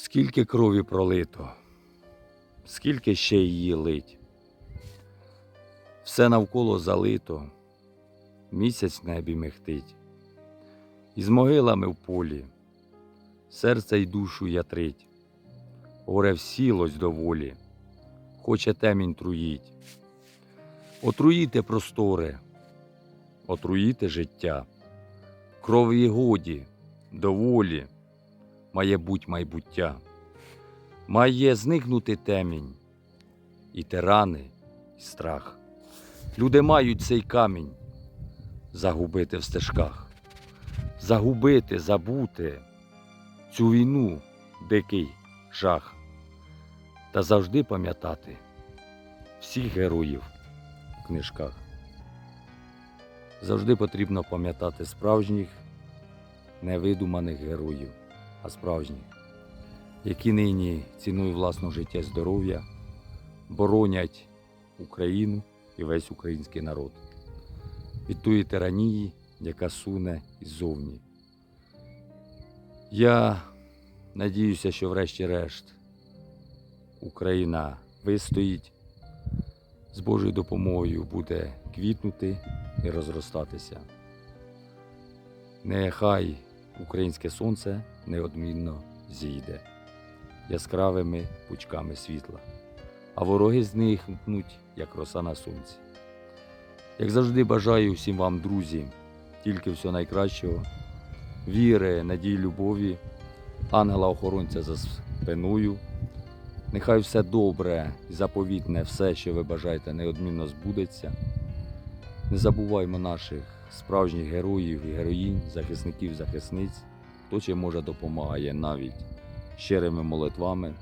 Скільки крові пролито, скільки ще її лить. Все навколо залито, місяць в небі мехтить, із могилами в полі, серце й душу ятрить, горе всілось доволі, хоче темінь труїть. Отруїте простори, отруїте життя, крові годі, доволі має буть майбуття, має зникнути темінь, і тирани, і страх. Люди мають цей камінь загубити в стежках, загубити, забути цю війну, дикий жах, та завжди пам'ятати всіх героїв в книжках. Завжди потрібно пам'ятати справжніх невидуманих героїв а справжні, які нині ціною власного життя здоров'я боронять Україну і весь український народ від тої тиранії, яка суне іззовні. Я надіюся, що врешті-решт Україна вистоїть, з Божою допомогою буде квітнути і розростатися. Нехай українське сонце неодмінно зійде яскравими пучками світла, а вороги зникнуть, як роса на сонці. Як завжди бажаю всім вам, друзі, тільки всього найкращого, віри, надії, любові, ангела-охоронця за спиною. Нехай все добре і заповітне, все, що ви бажаєте, неодмінно збудеться. Не забуваймо наших справжніх героїв і героїнь, захисників, захисниць, хто чим може допомагає навіть щирими молитвами.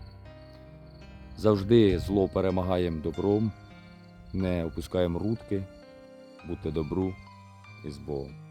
Завжди зло перемагаємо добром, не опускаємо рудки, будьте добру і з Богом.